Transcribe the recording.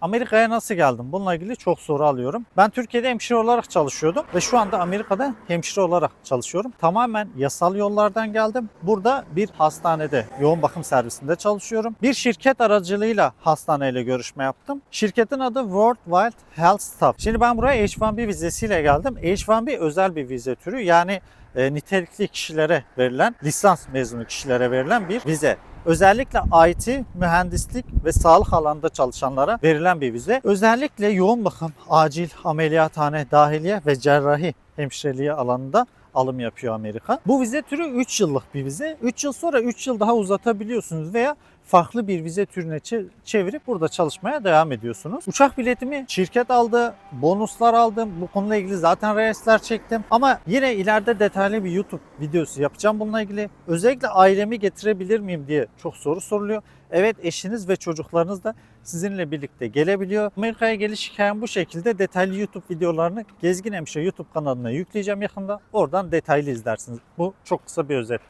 Amerika'ya nasıl geldim? Bununla ilgili çok soru alıyorum. Ben Türkiye'de hemşire olarak çalışıyordum ve şu anda Amerika'da hemşire olarak çalışıyorum. Tamamen yasal yollardan geldim. Burada bir hastanede yoğun bakım servisinde çalışıyorum. Bir şirket aracılığıyla hastaneyle görüşme yaptım. Şirketin adı World Wide Health Staff. Şimdi ben buraya H1B vizesiyle geldim. H1B özel bir vize türü. Yani e, nitelikli kişilere verilen, lisans mezunu kişilere verilen bir vize. Özellikle IT, mühendislik ve sağlık alanında çalışanlara verilen bir vize. Özellikle yoğun bakım, acil, ameliyathane, dahiliye ve cerrahi hemşireliği alanında alım yapıyor Amerika. Bu vize türü 3 yıllık bir vize. 3 yıl sonra 3 yıl daha uzatabiliyorsunuz veya farklı bir vize türüne çe- çevirip burada çalışmaya devam ediyorsunuz. Uçak biletimi şirket aldı, bonuslar aldım. Bu konuyla ilgili zaten reelsler çektim. Ama yine ileride detaylı bir YouTube videosu yapacağım bununla ilgili. Özellikle ailemi getirebilir miyim diye çok soru soruluyor. Evet eşiniz ve çocuklarınız da sizinle birlikte gelebiliyor. Amerika'ya geliş hikayem bu şekilde detaylı YouTube videolarını Gezgin Hemşire YouTube kanalına yükleyeceğim yakında. Oradan detaylı izlersiniz. Bu çok kısa bir özet.